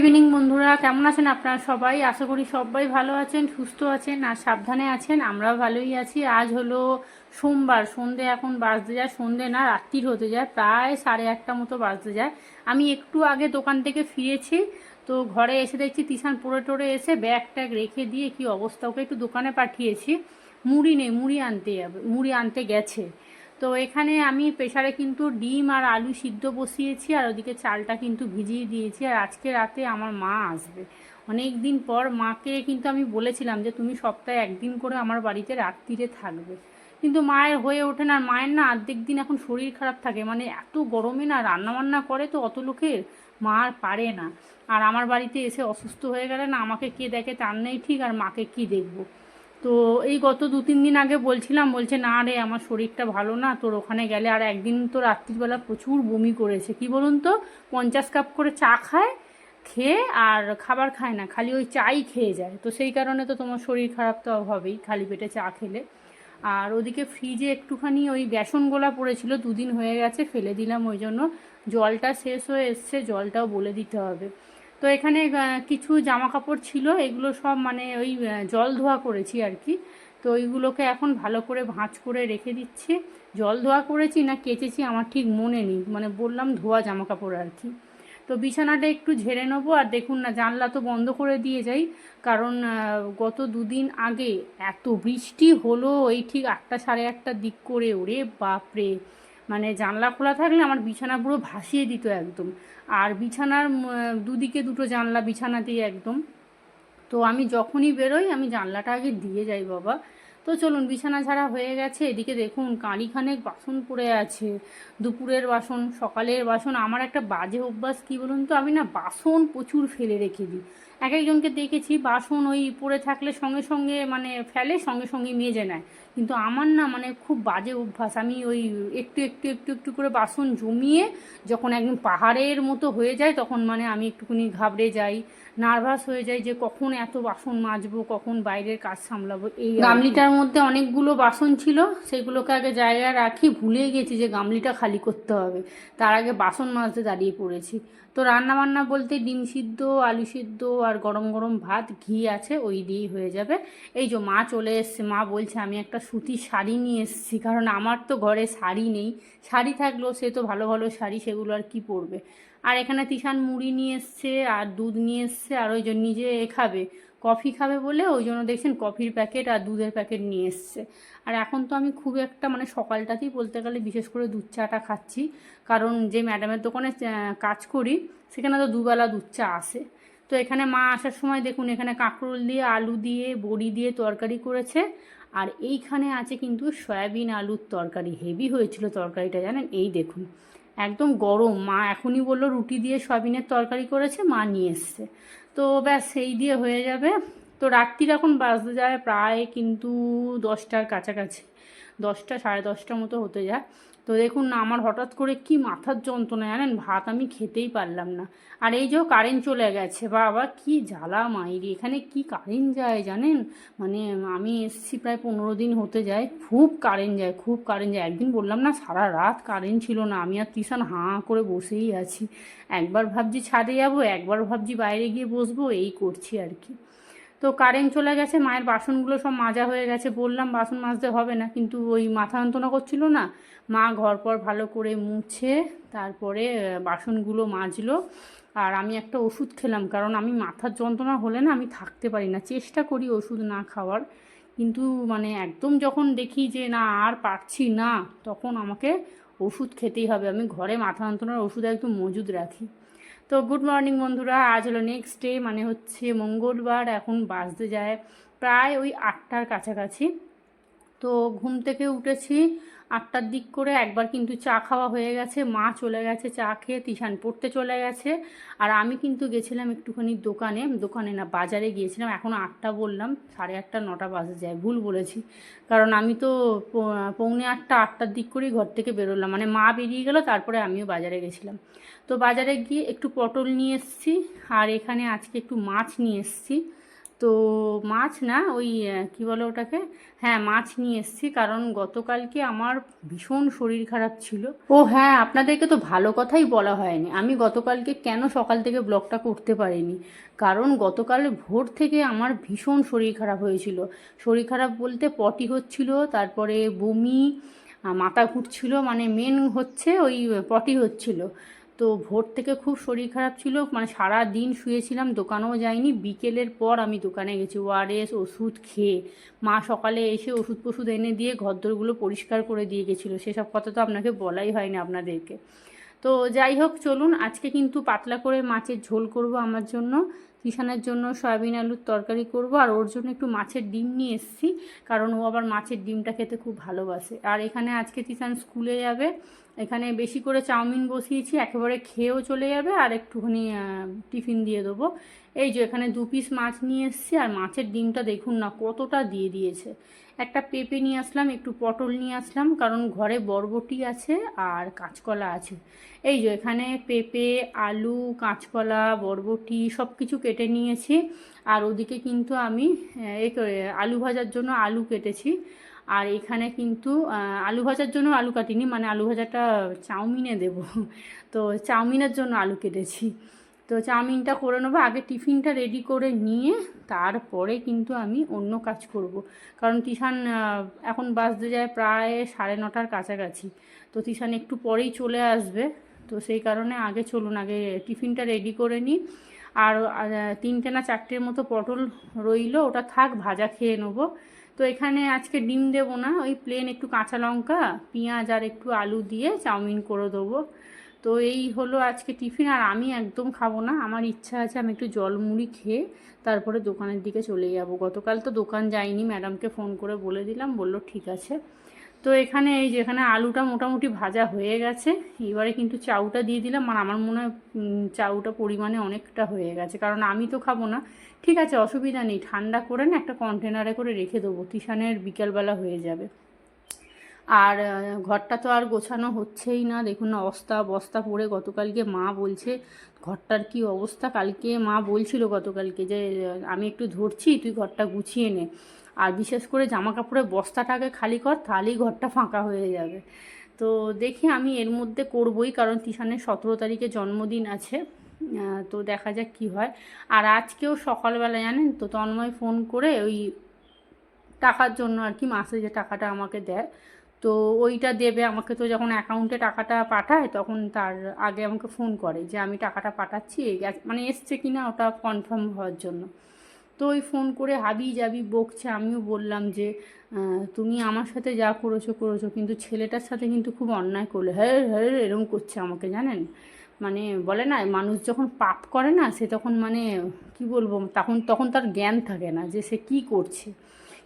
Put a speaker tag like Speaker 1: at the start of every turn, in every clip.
Speaker 1: Evening বন্ধুরা। কেমন আছেন আপনারা সবাই? আশা করি সবাই ভালো আছেন, সুস্থ আছেন আর সাবধানে আছেন। আমরাও ভালোই আছি। আজ হলো সোমবার, সন্ধে এখন বাজতে যায়। সন্ধে না, রাত্রির হতে যায়। প্রায় সাড়ে আটটা মতো বাজতে যায়। আমি একটু আগে দোকান থেকে ফিরেছি, তো ঘরে এসে দেখছি তিসান পড়ে টরে এসে ব্যাগ ট্যাগ রেখে দিয়ে কি অবস্থা। ওকে একটু দোকানে পাঠিয়েছি। মুড়ি নেই, মুড়ি আনতে যাবে, মুড়ি আনতে গেছে। তো এখানে আমি প্রেশারে কিন্তু ডিম আর আলু সিদ্ধ বসিয়েছি, আর ওদিকে চালটা কিন্তু ভিজিয়ে দিয়েছি, আর আজকে রাতে আমার মা আসবে। অনেক দিন পর মাকে কিন্তু আমি বলেছিলাম যে, তুমি সপ্তাহে একদিন করে আমার বাড়িতে রাত্রিরে থাকবে। কিন্তু মায়ের হয়ে ওঠে না আর মায়ের না অর্ধেক দিন এখন শরীর খারাপ থাকে। মানে এত গরমে না রান্নাবান্না করে তো অত লোকের মা আর পারে না। আর আমার বাড়িতে এসে অসুস্থ হয়ে গেলে না আমাকে কে দেখে তার নেই ঠিক, আর মাকে কি দেখব? তো এই গত দু, তিন দিন আগে বলছিলাম, বলছে, না রে, আমার শরীরটা ভালো না, তোর ওখানে গেলে আর একদিন তো রাত্রিবেলা প্রচুর বমি করেছে। কি বলুন তো, পঞ্চাশ কাপ করে চা খায়, খেয়ে আর খাবার খায় না, খালি ওই চাই খেয়ে যায়। তো সেই কারণে তো তোমার শরীর খারাপ তো হবেই, খালি পেটে চা খেলে। আর ওদিকে ফ্রিজে একটুখানি ওই বেসন গোলা পড়েছিল, দুদিন হয়ে গেছে, ফেলে দিলাম, ওই জন্য জলটা শেষ হয়ে এসছে, জলটাও বলে দিতে হবে। তো এখানে কিছু জামা কাপড় ছিল, এগুলো সব মানে ওই জল ধোয়া করেছি আর কি। তো ওইগুলোকে এখন ভালো করে ভাঁজ করে রেখে দিচ্ছি। জল ধোয়া করেছি না কেচেছি আমার ঠিক মনে নেই মানে বললাম ধোয়া জামা কাপড় আর কি। তো বিছানাটা একটু ঝেড়ে নেব আর দেখুন না, জানলা তো বন্ধ করে দিয়ে যাই। কারণ গত দুদিন আগে এত বৃষ্টি হলো এই ঠিক আটটা সাড়ে আটটার দিক করে। ওরে বাপরে! মানে জানলা খোলা থাকলে আমার বিছানা পুরো ভাসিয়ে দিত একদম। আর বিছানার দুদিকে দুটো জানলা বিছানাতেই একদম। তো আমি যখনই বেরোই, আমি জানলাটা আগে দিয়ে যাই বাবা। তো চলুন, বিছানা ঝাড়া হয়ে গেছে। এদিকে দেখুন, কাঁড়িখানেক বাসন পড়ে আছে। দুপুরের বাসন, সকালের বাসন। আমার একটা বাজে অভ্যাস, কী বলুন তো? আমি না বাসন প্রচুর ফেলে রেখে দিই। এক একজনকে দেখেছি, বাসন ওই পড়ে থাকলে সঙ্গে সঙ্গে মানে ফেলে, সঙ্গে সঙ্গে মেজে নেয়। কিন্তু আমার না মানে খুব বাজে অভ্যাস। আমি ওই একটু একটু একটু একটু করে বাসন জমিয়ে যখন একদম পাহাড়ের মতো হয়ে যায়, তখন মানে আমি একটুখানি ঘাবড়ে যাই। নার্ভাস হয়ে যাই যে কখন এত বাসন মাজবো, কখন বাইরের কাজ সামলাবো, এই গামলিটার মধ্যে অনেকগুলো বাসন ছিল, সেগুলোকে আগে জায়গায় রাখি, ভুলে গেছি যে গামলিটা খালি করতে হবে। তার আগে বাসন মাজতে দাঁড়িয়ে পড়েছি। তো রান্না বান্না বলতে ডিম সিদ্ধ, আলু সিদ্ধ আর গরম গরম ভাত, ঘি আছে, ওই দিয়েই হয়ে যাবে। এই যে মা চলে এসছে, মা বলছে, আমি একটা সুতির শাড়ি নিয়ে এসেছি, কারণ আমার তো ঘরে শাড়ি নেই। শাড়ি থাকলেও সে তো ভালো ভালো শাড়ি, সেগুলো আর কি পরবে? আর এখানে তিশান মুড়ি নিয়ে এসছে, আর দুধ নিয়ে এসছে, আর ওই জন্য নিজে এ খাবে, কফি খাবে বলে ওই জন্য দেখছেন কফির প্যাকেট আর দুধের প্যাকেট নিয়ে এসছে। আর এখন তো আমি খুব একটা মানে সকালটাতেই বলতে গেলে বিশেষ করে দুধ চাটা খাচ্ছি, কারণ যে ম্যাডামের দোকানে কাজ করি, সেখানে তো দুবেলা দুধ চা আসে। তো এখানে মা আসার সময় দেখুন, এখানে কাঁকরোল দিয়ে, আলু দিয়ে, বড়ি দিয়ে তরকারি করেছে, আর এইখানে আছে কিন্তু সয়াবিন আলুর তরকারি, হেভি হয়েছিল তরকারিটা, জানেন? এই দেখুন একদম গরম। মা এখনই বলল রুটি দিয়ে সয়াবিনের তরকারি করেছে, মা নিয়ে এসছে। তো ব্যাস সেই দিয়ে হয়ে যাবে। তো রাত্রির এখন বাজতে যায় প্রায় কিন্তু দশটার কাছাকাছি। দশটা, সাড়ে দশটা মতো হতে যায়। তো দেখুন না, আমার হঠাৎ করে কি মাথার যন্ত্রণা, জানেন? ভাত আমি খেতেই পারলাম না। আর এই যে কারেন্ট চলে গেছে, বাবা, কি জ্বালা মাইরি এখানে কি কারেন্ট যায় জানেন? মানে আমি এসছি প্রায় পনেরো দিন হতে যায়, খুব কারেন্ট যায়, খুব কারেন্ট যায়। একদিন বললাম না, সারা রাত কারেন্ট ছিল না, আমি আর তিশান হাঁ করে বসেই আছি। একবার ভাবছি ছাদে যাব, একবার ভাবছি বাইরে গিয়ে বসবো, এই করছি আর কি। তো কারেন্ট চলে গেছে, মায়ের বাসনগুলো সব মাজা হয়ে গেছে। বললাম, বাসন মাজতে হবে না। কিন্তু ওই মাথা যন্ত্রণা করছিল না। মা ঘর পর ভালো করে মুছে তারপরে বাসনগুলো মাজলো। আর আমি একটা ওষুধ খেলাম, কারণ আমি মাথার যন্ত্রণা হলে না আমি থাকতে পারি না। চেষ্টা করি ওষুধ না খাওয়ার। কিন্তু মানে একদম যখন দেখি যে না, আর পারছি না, তখন আমাকে ওষুধ খেতেই হবে। আমি ঘরে মাথা যন্ত্রণার ওষুধ একদম মজুদ রাখি। তো গুড মর্নিং বন্ধুরা, আজ হলো নেক্সট ডে মানে হচ্ছে মঙ্গলবার, এখন বাসতে যায় প্রায় ওই আটটার কাছাকাছি। তো ঘুম থেকে উঠেছি আটটার দিক করে একবার কিন্তু চা খাওয়া হয়ে গেছে, মা চলে গেছে চা খেয়ে, তিশান পড়তে চলে গেছে। আর আমি কিন্তু গেছিলাম একটুখানি দোকানে দোকানে না বাজারে গিয়েছিলাম, এখন আটটা বললাম, সাড়ে আটটা, নটা বাজে যায়, ভুল বলেছি। কারণ আমি তো পৌনে আটটা, আটটার দিক করেই ঘর থেকে বেরোলাম মানে মা বেরিয়ে গেল, তারপরে আমিও বাজারে গেছিলাম। তো বাজারে গিয়ে একটু পটল নিয়ে এসেছি, আর এখানে আজকে একটু মাছ নিয়ে এসেছি। তো মাছ না, ওই কি বলে ওটাকে? হ্যাঁ মাছ নিয়ে এসেছি, কারণ গতকালকে আমার ভীষণ শরীর খারাপ ছিল। ও হ্যাঁ আপনাদেরকে তো ভালো কথাই বলা হয়নি। আমি গতকালকে কেন সকাল থেকে ব্লগটা করতে পারিনি? কারণ গতকাল ভোর থেকে আমার ভীষণ শরীর খারাপ হয়েছিল। শরীর খারাপ বলতে পটি হচ্ছিল, তারপরে বমি মাথা ঘুরছিল মানে মেন হচ্ছে ওই পটি হচ্ছিল। তো ভোর থেকে খুব শরীর খারাপ ছিল। মানে সারা দিন শুয়েছিলাম, দোকানেও যাইনি। বিকেলের পর আমি দোকানে গেছি, ওআরএস ওষুধ খেয়ে। মা সকালে এসে ওষুধ ফষুধ এনে দিয়ে ঘরদোরগুলো পরিষ্কার করে দিয়ে গেছিল। সেসব কথা তো আপনাকে বলাই হয়নি আপনাদেরকে। তো যাই হোক, চলুন, আজকে কিন্তু পাতলা করে মাছের ঝোল করব আমার জন্য। কিষানের জন্য সয়াবিন আলুর তরকারি করব। আর ওর জন্য একটু মাছের ডিম নিয়ে এসেছি, কারণ ও আবার মাছের ডিমটা খেতে খুব ভালোবাসে। আর এখানে আজকে তিশান স্কুলে যাবে। এখানে বেশি করে চাউমিন বসিয়েছি, একেবারে খেয়েও চলে যাবে, আর একটুখানি টিফিন দিয়ে দেবো। এই যে এখানে দু পিস মাছ নিয়ে এসেছি, আর মাছের ডিমটা দেখুন না কতটা দিয়ে দিয়েছে। একটা পেঁপে নিয়ে আসলাম, একটু পটল নিয়ে আসলাম, কারণ ঘরে বরবটি আছে আর কাঁচকলা আছে। এই যে এখানে পেঁপে, আলু, কাঁচকলা, বরবটি সব কিছু কেটে নিয়েছি, আর ওদিকে কিন্তু আমি আলু ভাজার জন্য আলু কেটেছি। আর এখানে কিন্তু আলু ভাজার জন্য আলু কাটিনি মানে আলু ভাজাটা চাউমিনে দেব। তো চাউমিনের জন্য আলু কেটেছি। তো চাউমিনটা করে নেব, আগে টিফিনটা রেডি করে নিয়ে তারপরে কিন্তু আমি অন্য কাজ করব। কারণ তিশান এখন বাজতে যায় প্রায় সাড়ে নটার কাছাকাছি। তো তিশান একটু পরেই চলে আসবে। তো সেই কারণে আগে চলুন, আগে টিফিনটা রেডি করে নিই। আর, তিনটে না চারটের মতো পটল রইল, ওটা থাক, ভাজা খেয়ে নেব। তো এখানে আজকে ডিম দেব না, ওই প্লেন একটু কাঁচা লঙ্কা, পেঁয়াজ আর একটু আলু দিয়ে চাউমিন করে দেবো। তো এই হলো আজকে টিফিন, আর আমি একদম খাব না, আমার ইচ্ছা আছে আমি একটু জলমুড়ি খেয়ে তারপরে দোকানের দিকে চলে যাব। গতকাল তো দোকান যাইনি ম্যাডামকে ফোন করে বলে দিলাম, বলল ঠিক আছে। তো এখানে এই যেখানে আলুটা মোটামুটি ভাজা হয়ে গেছে। এবারে কিন্তু চাউটা দিয়ে দিলাম, আর আমার মনে হয় চাউটা পরিমাণে অনেকটা হয়ে গেছে, কারণ আমি তো খাব না। ঠিক আছে, অসুবিধা নেই, ঠান্ডা করে না একটা কন্টেনারে করে রেখে দেবো তিশানের বিকালবেলা হয়ে যাবে। আর ঘরটা তো আর গোছানো হচ্ছেই না, দেখুন না অস্তা বস্তা পড়ে গতকালকে মা বলছে, ঘরটার কি অবস্থা? কালকে মা বলছিল গতকালকে যে আমি একটু ধরছি, তুই ঘরটা গুছিয়ে নে। আর বিশেষ করে জামা কাপড়ের বস্তাটাকে খালি কর, তাহলেই ঘরটা ফাঁকা হয়ে যাবে। তো দেখি আমি এর মধ্যে করবই, কারণ তিশানের সতেরো তারিখে জন্মদিন আছে। তো দেখা যাক কি হয়। আর আজকেও সকালবেলা, জানেন তো, তন্ময় ফোন করে ওই টাকার জন্য আর কি, মাসে যে টাকাটা আমাকে দেয়, তো ওইটা দেবে। আমাকে তো যখন অ্যাকাউন্টে টাকাটা পাঠায়, তখন তার আগে আমাকে ফোন করে যে, আমি টাকাটা পাঠাচ্ছি। মানে এসছে কি না ওটা কনফার্ম হওয়ার জন্য। তো ওই ফোন করে হাবি যাবি বকছে, আমিও বললাম যে তুমি আমার সাথে যা করেছ করেছ, কিন্তু ছেলেটার সাথে কিন্তু খুব অন্যায় করলে হ্যাঁ হ্যাঁ এরকম করছে আমাকে, জানেন? মানে বলে না, মানুষ যখন পাপ করে না, সে তখন মানে কি বলব, তখন তখন তার জ্ঞান থাকে না যে সে কি করছে।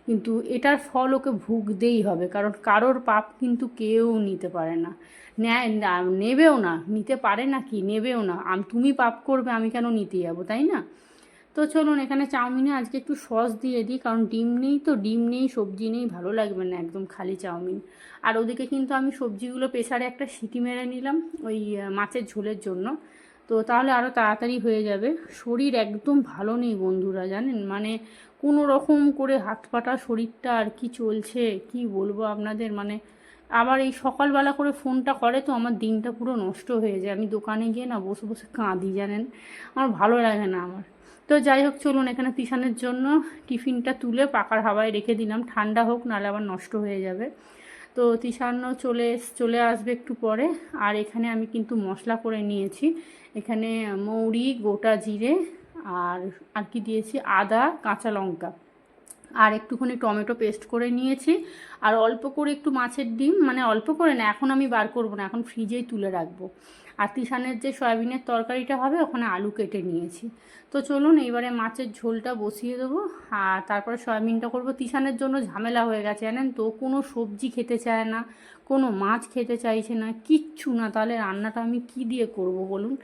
Speaker 1: কিন্তু এটার ফল ওকে ভুগতেই হবে, কারণ কারোর পাপ কিন্তু কেউ নিতে পারে না। নেয় নেবেও না, নিতে পারে না কি? নেবেও না। তুমি পাপ করবে, আমি কেন নিতে যাব, তাই না? তো চলুন এখানে চাউমিনে আজকে একটু সস দিয়ে দিই, কারণ ডিম নেই তো, ডিম নেই, সবজি নেই, ভালো লাগবে না একদম খালি চাউমিন। আর ওদিকে কিন্তু আমি সবজিগুলো প্রেসারে একটা সিটি মেরে নিলাম ওই মাছের ঝোলের জন্য। তো তাহলে আরও তাড়াতাড়ি হয়ে যাবে। শরীর একদম ভালো নেই বন্ধুরা, জানেন? মানে কোনো রকম করে হাত পাটা, শরীরটা আর কি চলছে, কি বলব আপনাদের? মানে আবার এই সকালবেলা করে ফোনটা করে তো আমার দিনটা পুরো নষ্ট হয়ে যায়। আমি দোকানে গিয়ে না বসে বসে কাঁদি, জানেন? আমার ভালো লাগে না আমার। তো যাই হোক, চলুন এখানে তিশানের জন্য টিফিনটা তুলে পাকার হাওয়ায় রেখে দিলাম। ঠান্ডা হোক, নাহলে আবার নষ্ট হয়ে যাবে। তো তিশানও চলে চলে আসবে একটু পরে। আর এখানে আমি কিন্তু মশলা করে নিয়েছি। এখানে মৌরি, গোটা জিরে, আর আর কি দিয়েছি? আদা, কাঁচা লঙ্কা। আর একটুখানি টমেটো পেস্ট করে নিয়েছি। আর অল্প করে একটু মাছের ডিম মানে অল্প করে না, এখন আমি বার করব না, এখন ফ্রিজেই তুলে রাখব। আর তিশানের যে সয়াবিনের তরকারিটা হবে, ওখানে আলু কেটে নিয়েছি। তো চলুন, এইবারে মাছের ঝোলটা বসিয়ে দেবো। আর তারপরে সয়াবিনটা করব। তিশানের জন্য ঝামেলা হয়ে গেছে, জানেন তো, কোনো সবজি খেতে চায় না, কোনো মাছ খেতে চাইছে না, কিচ্ছু না। তাহলে রান্নাটা আমি কি দিয়ে করব বলুন?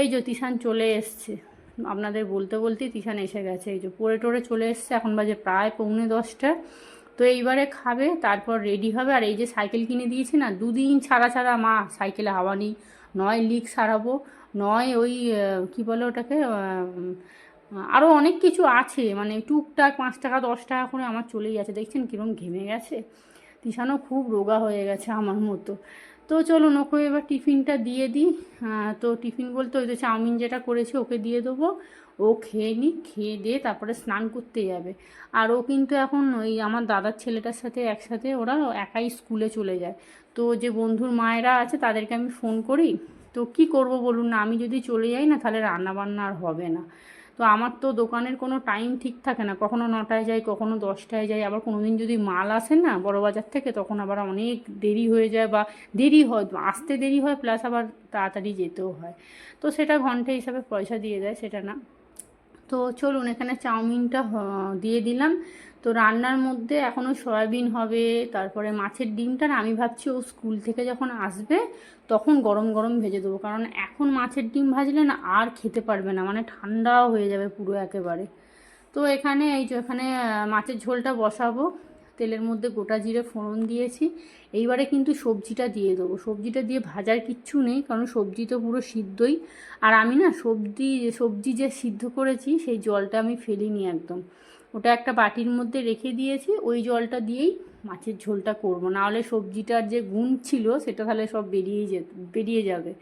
Speaker 1: এই যে তিশান চলে এসছে। আপনাদের বলতে বলতেই তিশান এসে গেছে। এই যে পড়ে টরে চলে এসছে, এখন বাজে প্রায় পৌনে দশটা। তো এইবারে খাবে, তারপর রেডি হবে। আর এই যে সাইকেল কিনে দিয়েছি না, দুদিন ছাড়া ছাড়া মা সাইকেলে হাওয়া নেই। নয় লিক সারাবো, নয় ওই কি বলে ওটাকে আরও অনেক কিছু আছে। মানে টুকটাক পাঁচ টাকা, দশ টাকা করে আমার চলেই যাচ্ছে দেখছেন কীরকম ঘেমে গেছে? তিশানও খুব রোগা হয়ে গেছে আমার মতো। তো চলুন, ওকে এবার টিফিনটা দিয়ে দিই। তো টিফিন বলতে ওই তো চাউমিন যেটা করেছি, ওকে দিয়ে দেবো। ও খেয়ে নিক, খেয়ে দিয়ে তারপরে স্নান করতে যাবে। আর ও কিন্তু এখন ওই আমার দাদার ছেলেটার সাথে একসাথে ওরা একাই স্কুলে চলে যায়। তো যে বন্ধুর মায়েরা আছে, তাদেরকে আমি ফোন করি। তো কি করব বলুন না, আমি যদি চলে যাই না, তাহলে রান্না বান্না আর হবে না। তো আমার তো দোকানের কোনো টাইম ঠিক থাকে না। কখনো নটায় যাই, কখনো দশটায় যাই। আবার কোনো দিন যদি মাল আসে না বড় বাজার থেকে, তখন আবার অনেক দেরি হয়ে যায় বা দেরি হয়, আসতে দেরি হয় প্লাস আবার তাড়াতাড়ি যেতেও হয়। তো সেটা ঘণ্টা হিসাবে পয়সা দিয়ে দেয়, সেটা না। তো চলুন, এখানে চাউমিনটা দিয়ে দিলাম। তো রান্নার মধ্যে এখনও সয়াবিন হবে, তারপরে মাছের ডিমটা না আমি ভাবছি ও স্কুল থেকে যখন আসবে তখন গরম গরম ভেজে দেবো। কারণ এখন মাছের ডিম ভাজলে না আর খেতে পারবে না মানে ঠান্ডাও হয়ে যাবে পুরো একেবারে। তো এখানে, এই যে এখানে মাছের ঝোলটা বসাবো, তেলের মধ্যে গোটা জিরে ফোড়ন দিয়েছি। এইবারে কিন্তু সবজিটা দিয়ে দেবো। সবজিটা দিয়ে ভাজার কিচ্ছু নেই, কারণ সবজি তো পুরো সিদ্ধই। আর আমি না সবজি সবজি যে সিদ্ধ করেছি সেই জলটা আমি ফেলিনি একদম। ওটা একটা বাটির মধ্যে রেখে দিয়েছি, ওই জলটা দিয়েই মাছের ঝোলটা করব। নাহলে সবজিটার যে গুণ ছিল, সেটা তাহলে সব বেরিয়ে যেত, বেরিয়ে যাবে।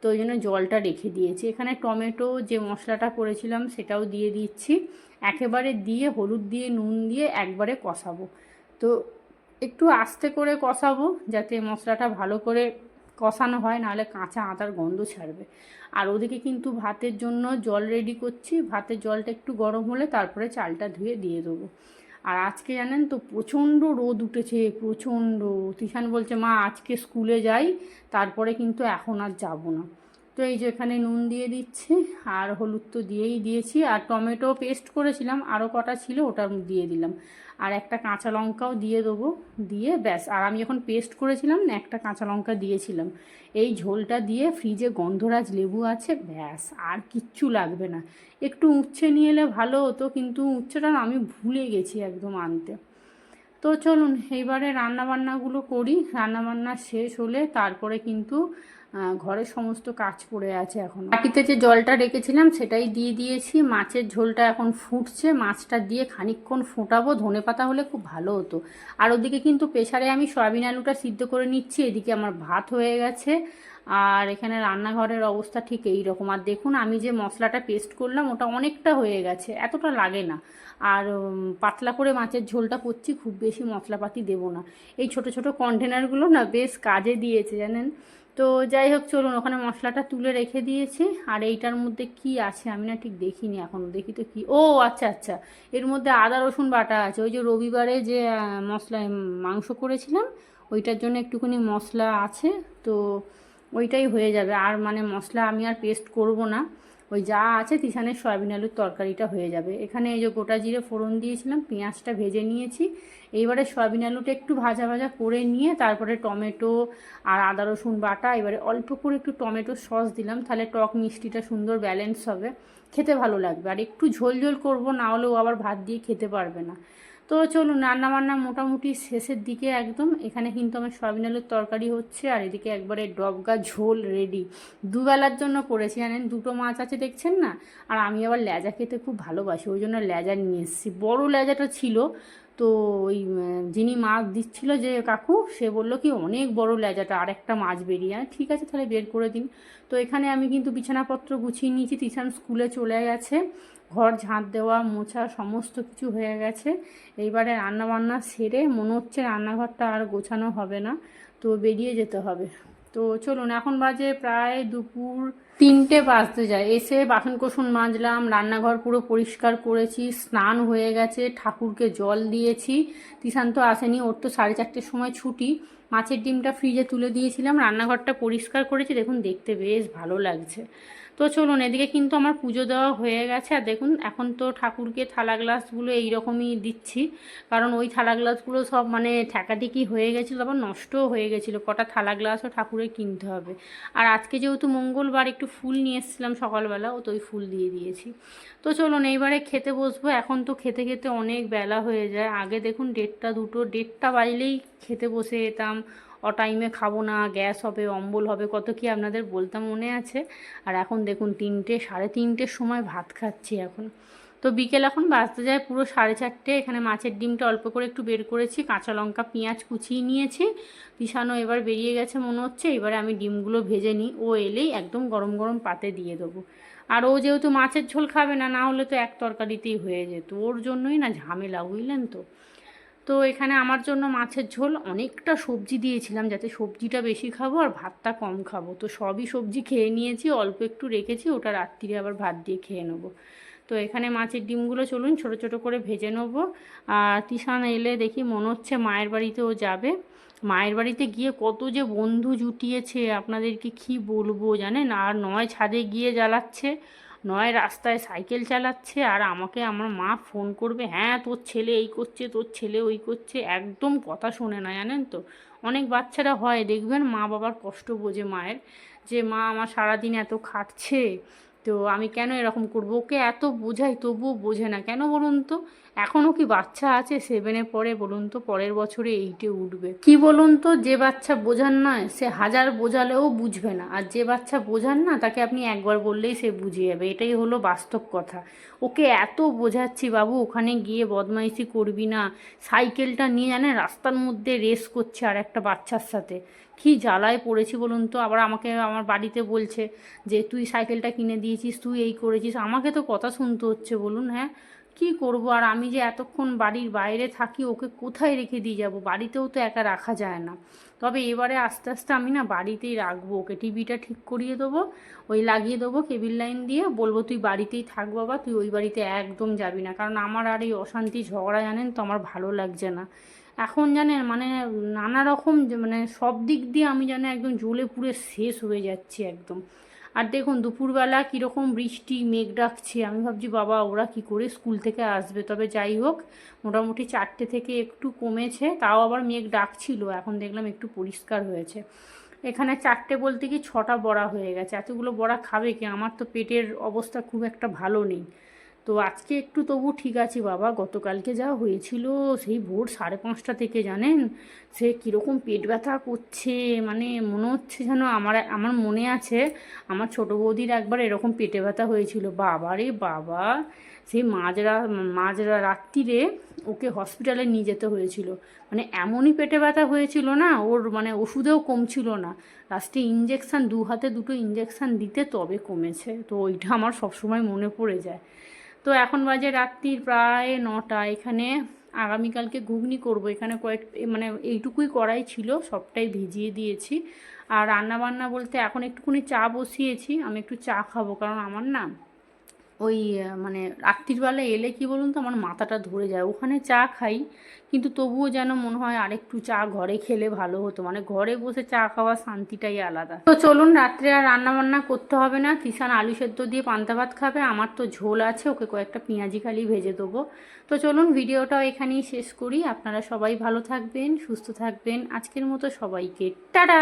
Speaker 1: তো ওই জন্য জলটা রেখে দিয়েছি। এখানে টমেটো যে মশলাটা করেছিলাম, সেটাও দিয়ে দিচ্ছি। একেবারে দিয়ে হলুদ দিয়ে, নুন দিয়ে একবারে কষাবো। তো একটু আস্তে করে কষাবো, যাতে মশলাটা ভালো করে কষানো হয়, নাহলে কাঁচা আদার গন্ধ ছাড়বে। আর ওদিকে কিন্তু ভাতের জন্য জল রেডি করছি। ভাতের জলটা একটু গরম হলে তারপরে চালটা ধুয়ে দিয়ে দেবো। আর আজকে জানেন তো প্রচণ্ড রোদ উঠেছে, প্রচণ্ড। তিশান বলছে, মা, আজকে স্কুলে যাই, তারপরে কিন্তু এখন আর যাব না। তো এই যে এখানে নুন দিয়ে দিচ্ছি, আর হলুদ তো দিয়েই দিয়েছি। আর টমেটো পেস্ট করেছিলাম আরও কটা ছিল ওটা দিয়ে দিলাম। আর একটা কাঁচা লঙ্কাও দিয়ে দেবো, দিয়ে ব্যাস। আর আমি যখন পেস্ট করেছিলাম না, একটা কাঁচা লঙ্কা দিয়েছিলাম। এই ঝোলটা দিয়ে ফ্রিজে গন্ধরাজ লেবু আছে, ব্যাস, আর কিচ্ছু লাগবে না। একটু উচ্ছে নিয়ে এলে ভালো হতো, কিন্তু উচ্ছেটা আমি ভুলে গেছি একদম আনতে। তো চলুন এইবারে রান্নাবান্নাগুলো করি। রান্নাবান্না শেষ হলে তারপরে কিন্তু ঘরের সমস্ত কাজ পড়ে আছে এখন। বাটিতে যে জলটা রেখেছিলাম, সেটাই দিয়ে দিয়েছি। মাছের ঝোলটা এখন ফুটছে, মাছটা দিয়ে খানিকক্ষণ ফোটাবো। ধনে পাতা হলে খুব ভালো হতো। আর ওদিকে কিন্তু প্রেশারে আমি সয়াবিন আলুটা সিদ্ধ করে নিচ্ছি। এদিকে আমার ভাত হয়ে গেছে। আর এখানে রান্নাঘরের অবস্থা ঠিক এই রকম। আর দেখুন, আমি যে মশলাটা পেস্ট করলাম, ওটা অনেকটা হয়ে গেছে। এতটা লাগে না। আর পাতলা করে মাছের ঝোলটা করছি, খুব বেশি মশলাপাতি দেবো না। এই ছোট ছোট কন্টেনারগুলো না বেশ কাজে দিয়েছে, জানেন? তো যাই হোক, চলুন ওখানে মশলাটা তুলে রেখে দিয়েছি। আর এইটার মধ্যে কি আছে আমি না ঠিক দেখিনি এখনও দেখি তো কি। ও আচ্ছা আচ্ছা। এর মধ্যে আদা, রসুন বাটা আছে। ওই যে রবিবারে যে মশলা মাংস করেছিলাম, ওইটার জন্য একটুখানি মশলা আছে। তো ওইটাই হয়ে যাবে। আর মানে মশলা আমি আর পেস্ট করব না। ওই যা আছে তিসানের সয়াবিন আলুর তরকারিটা হয়ে যাবে। এখানে এই যে গোটা জিরে ফোড়ন দিয়েছিলাম, পেঁয়াজটা ভেজে নিয়েছি। এইবারে সয়াবিন আলুটা একটু ভাজা ভাজা করে নিয়ে তারপরে টমেটো আর আদা, রসুন বাটা, এবারে অল্প করে একটু টমেটো সস দিলাম, তাহলে টক মিষ্টিটা সুন্দর ব্যালেন্স হবে। খেতে ভালো লাগবে। আর একটু ঝোল ঝোল করব, না হলেও আবার ভাত দিয়ে খেতে পারবে না। তো চলুন, রান্নাবান্না মোটামুটি শেষের দিকে একদম। এখানে কিন্তু আমার সয়াবিন আলুর তরকারি হচ্ছে, আর এদিকে একবারে ডবগা ঝোল রেডি দুবেলার জন্য করেছি, জানেন, দুটো মাছ আছে, দেখছেন না? আর আমি আবার লেজা খেতে খুব ভালোবাসি, ওই জন্য লেজা নিয়ে এসেছি। বড়ো লেজাটা ছিল, তো ওই যিনি মাছ দিচ্ছিল যে কাকু, সে বলল কি, অনেক বড় লেজাটা, আর একটা মাছ বেরিয়ে ঠিক আছে, তাহলে বের করে দিন। তো এখানে আমি কিন্তু বিছানাপত্র গুছিয়ে নিয়েছি তিশান স্কুলে চলে গেছে। ঘর ঝাঁট দেওয়া, মোছা সমস্ত কিছু হয়ে গেছে। এইবারে রান্নাবান্না সেরে মনে হচ্ছে রান্নাঘরটা আর গোছানো হবে না, তো বেরিয়ে যেতে হবে। তো চলুন, এখন বাজে প্রায় দুপুর তিনটে বাজতে যায়। এসে বাসন কোসন মাজলাম, রান্নাঘর পুরো পরিষ্কার করেছি, স্নান হয়ে গেছে, ঠাকুরকে জল দিয়েছি। তিশান্ত আসেনি, ওর তো সাড়ে চারটের সময় ছুটি। মাছের ডিমটা ফ্রিজে তুলে দিয়েছিলাম, রান্নাঘরটা পরিষ্কার করেছি, দেখুন দেখতে বেশ ভালো লাগছে। তো চলুন, এদিকে কিন্তু আমার পুজো দেওয়া হয়ে গেছে, আর দেখুন এখন তো ঠাকুরকে থালা গ্লাসগুলো এইরকমই দিচ্ছি, কারণ ওই থালা গ্লাসগুলো সব মানে ঠেকাঠেকি হয়ে গেছিল, আবার নষ্টও হয়ে গেছিল, কটা থালা গ্লাসও ঠাকুরের কিনতে হবে। আর আজকে যেহেতু মঙ্গলবার, একটু ফুল নিয়ে এসেছিলাম সকালবেলা, ও তো ওই ফুল দিয়ে দিয়েছি। তো চলুন, এইবারে খেতে বসবো, এখন তো খেতে খেতে অনেক বেলা হয়ে যায়, আগে দেখুন দেড়টা দুটো দেড়টা বাজলেই খেতে বসে যেতাম অটাইমে খাব না গ্যাস হবে, অম্বল হবে, কত কি আপনাদের বলতাম মনে আছে? আর এখন দেখুন তিনটে, সাড়ে তিনটের সময় ভাত খাচ্ছি এখন। তো বিকেল এখন বাঁচতে যায় পুরো সাড়ে চারটে, এখানে মাছের ডিমটা অল্প করে একটু বের করেছি, কাঁচা লঙ্কা, পেঁয়াজ কুচিয়ে নিয়েছি। পিসানো এবার বেরিয়ে গেছে মনে হচ্ছে, এবারে আমি ডিমগুলো ভেজে নিই, ও এলেই একদম গরম গরম পাতে দিয়ে দেবো। আর ও যেহেতু মাছের ঝোল খাবে না না হলে তো এক তরকারিতেই হয়ে যেত, ওর জন্যই না ঝামেলা, বুঝলেন তো? তো এখানে আমার জন্য মাছের ঝোল। অনেকটা সবজি দিয়েছিলাম যাতে সবজিটা বেশি খাব আর ভাতটা কম খাব। তো সবই সবজি খেয়ে নিয়েছি, অল্প একটু রেখেছি, ওটা রাত্রিরে আবার ভাত দিয়ে খেয়ে নেব। তো এখানে মাছের ডিমগুলো চলুন ছোট ছোট করে ভেজে নেব। আর তিশান এলে দেখি মনে হচ্ছে মায়ের বাড়িতেও যাবে। মায়ের বাড়িতে গিয়ে কত যে বন্ধু জুটিয়েছে, আপনাদেরকে কি বলব জানেন? আর নয় ছাদে গিয়ে জ্বালাচ্ছে। নয়, রাস্তায় সাইকেল চালাচ্ছে আর আমাকে আমার মা ফোন করবে হ্যাঁ তোর ছেলে এই করছে, তোর ছেলে ওই করছে। একদম কথা শোনে না, জানেন তো? অনেক বাচ্চারা হয়, দেখবেন মা বাবার কষ্ট বোঝে মায়ের যে, মা, আমার সারাদিন এত খাটছে। তো আমি কেন এরকম করব? ওকে এত বোঝাই, তবুও বোঝে না। কেন বলুন তো? এখনও কি বাচ্চা আছে? সেভেনে পরে বলুন তো, পরের বছরে এইটে উঠবে। কি বলুন তো, যে বাচ্চা বোঝার নয়, সে হাজার বোঝালেও বুঝবে না। আর যে বাচ্চা বোঝান না, তাকে আপনি একবার বললেই সে বুঝে যাবে এটাই হলো বাস্তব কথা। ওকে এত বোঝাচ্ছি বাবু, ওখানে গিয়ে বদমাইশি করবি না। সাইকেলটা নিয়ে জানে রাস্তার মধ্যে রেস করছে আর একটা বাচ্চার সাথে। কি জ্বালায় পড়েছি বলুন তো? আবার আমাকে আমার বাড়িতে বলছে যে, তুই সাইকেলটা কিনে দিয়েছিস, তুই এই করেছিস। আমাকে তো কথা শুনতে হচ্ছে বলুন হ্যাঁ? কি করব? আর আমি যে এতক্ষণ বাড়ির বাইরে থাকি, ওকে কোথায় রেখে দিয়ে যাব? বাড়িতেও তো একা রাখা যায় না। তবে এবারে আস্তে আস্তে আমি না বাড়িতেই রাখব। ওকে টিভিটা ঠিক করিয়ে দেবো, ওই লাগিয়ে দেবো, কেবিল লাইন দিয়ে। বলব, তুই বাড়িতেই থাক বাবা, তুই ওই বাড়িতে একদম যাবি না। কারণ আমার আর এই অশান্তি ঝগড়া জানেন তো, আমার ভালো লাগছে না। এখন জানেন মানে নানা রকম মানে সব দিক দিয়ে আমি যেন একদম জ্বলে পুড়ে শেষ হয়ে যাচ্ছি একদম। আর দেখুন, দুপুরবেলা কীরকম বৃষ্টি, মেঘ ডাকছে, আমি ভাবছি, বাবা, ওরা কি করে স্কুল থেকে আসবে? তবে যাই হোক, মোটামুটি চারটে থেকে একটু কমেছে, তাও আবার মেঘ ডাকছিল, এখন দেখলাম একটু পরিষ্কার হয়েছে। এখানে চারটে বলতে কি ছটা বড়া হয়ে গেছে, এতগুলো বড়া খাবে কি? আমার তো পেটের অবস্থা খুব একটা ভালো নেই। তো আজকে একটু তবু ঠিক আছে বাবা। গতকালকে যা হয়েছিল সেই ভোর সাড়ে পাঁচটা থেকে জানেন? সে কীরকম পেট ব্যথা করছে মানে মনে হচ্ছে যেন আমার আমার মনে আছে আমার ছোটো বৌদির একবার এরকম পেটে ব্যথা হয়েছিল। বাবা রে বাবা! সেই মাঝরা মাঝরা রাত্রিরে ওকে হসপিটালে নিয়ে যেতে হয়েছিল। মানে এমনই পেটে ব্যথা হয়েছিল না, ওর মানে ওষুধেও কমছিল না। লাস্টে ইঞ্জেকশান দু হাতে দুটো ইঞ্জেকশান দিতে তবে কমেছে। তো ওইটা আমার সবসময় মনে পড়ে যায়। তো এখন বাজে রাত্রির প্রায় নটা। এখানে আগামীকালকে ঘুগনি করব। এখানে কয়েক মানে এইটুকুই করাই ছিল, সবটাই ভিজিয়ে দিয়েছি। আর রান্না বান্না বলতে এখন একটুখানি চা বসিয়েছি, আমি একটু চা খাব, কারণ আমার না ওই মানে রাত্রিবেলা এলে কি বলুন তো, আমার মাথাটা ধরে যায়। ওখানে চা খাই, কিন্তু তবুও যেন মনে হয় আরেকটু চা ঘরে খেলে ভালো হতো। মানে ঘরে বসে চা খাওয়ার শান্তিটাই আলাদা। তো চলুন, রাত্রে আর রান্না বান্না করতে হবে না। কিষান আলু সেদ্ধ দিয়ে পান্তা ভাত খাবে। আমার তো ঝোল আছে, ওকে কয়েকটা পেঁয়াজি খালি ভেজে দেবো। তো চলুন, ভিডিওটাও এখানেই শেষ করি। আপনারা সবাই ভালো থাকবেন, সুস্থ থাকবেন। আজকের মতো সবাইকে, টাটা!